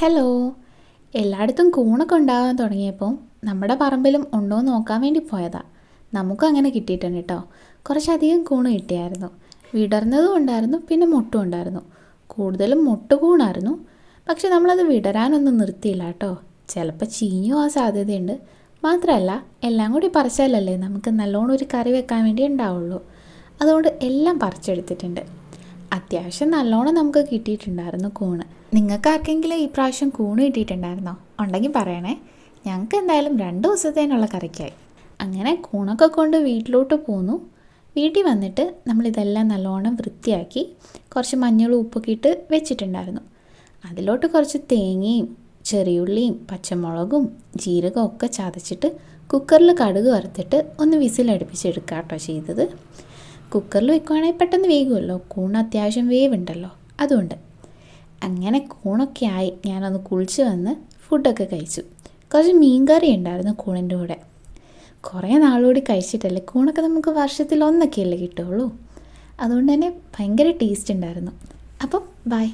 Hello. എല്ലായിടത്തും കൂണൊക്കെ ഉണ്ടാകാൻ തുടങ്ങിയപ്പോൾ നമ്മുടെ പറമ്പിലും ഉണ്ടോ എന്ന് നോക്കാൻ വേണ്ടി പോയതാ. നമുക്കും അങ്ങനെ കിട്ടിയിട്ടുണ്ട് കേട്ടോ. കുറച്ചധികം കൂണ് കിട്ടിയായിരുന്നു. വിടർന്നതും ഉണ്ടായിരുന്നു പിന്നെ മുട്ടും ഉണ്ടായിരുന്നു. കൂടുതലും മുട്ടുകൂണായിരുന്നു. പക്ഷെ നമ്മളത് വിടരാനൊന്നും നിർത്തിയില്ല കേട്ടോ. ചിലപ്പോൾ ചീഞ്ഞു ആ സാധ്യതയുണ്ട്. മാത്രമല്ല എല്ലാം കൂടി പറിച്ചാലല്ലേ നമുക്ക് നല്ലോണം ഒരു കറി വെക്കാൻ വേണ്ടി ഉണ്ടാവുള്ളൂ. അതുകൊണ്ട് എല്ലാം പറിച്ചെടുത്തിട്ടുണ്ട്. അത്യാവശ്യം നല്ലോണം നമുക്ക് കിട്ടിയിട്ടുണ്ടായിരുന്നു കൂണ്. നിങ്ങൾക്ക് ആർക്കെങ്കിലും ഈ പ്രാവശ്യം കൂണ് കിട്ടിയിട്ടുണ്ടായിരുന്നോ? ഉണ്ടെങ്കിൽ പറയണേ. ഞങ്ങൾക്ക് എന്തായാലും രണ്ട് ദിവസത്തേനുള്ള കറിക്കായി. അങ്ങനെ കൂണൊക്കെ കൊണ്ട് വീട്ടിലോട്ട് പോന്നു. വീട്ടിൽ വന്നിട്ട് നമ്മളിതെല്ലാം നല്ലോണം വൃത്തിയാക്കി കുറച്ച് മഞ്ഞളും ഉപ്പൊക്കെ ഇട്ട് വെച്ചിട്ടുണ്ടായിരുന്നു. അതിലോട്ട് കുറച്ച് തേങ്ങയും ചെറിയുള്ളിയും പച്ചമുളകും ജീരകവും ഒക്കെ ചതച്ചിട്ട് കുക്കറിൽ കടുക് വറുത്തിട്ട് ഒന്ന് വിസിലടുപ്പിച്ചെടുക്കുക കേട്ടോ ചെയ്തത്. കുക്കറിൽ വെക്കുവാണെങ്കിൽ പെട്ടെന്ന് വേകുമല്ലോ കൂൺ അത്യാവശ്യം വേവുണ്ടല്ലോ. അതുകൊണ്ട്. അങ്ങനെ കൂണൊക്കെ ആയി ഞാനൊന്ന് കുളിച്ച് വന്ന് ഫുഡൊക്കെ കഴിച്ചു. കുറച്ച് മീൻ കറി ഉണ്ടായിരുന്നു കൂണിന്റെ കൂടെ. കുറേ നാളുകൂടി കഴിച്ചിട്ടല്ലേ കൂണൊക്കെ നമുക്ക് വർഷത്തിൽ ഒന്നൊക്കെയല്ലേ കിട്ടുള്ളൂ അതുകൊണ്ട് തന്നെ ഭയങ്കര ടേസ്റ്റ് ഉണ്ടായിരുന്നു. അപ്പം ബൈ.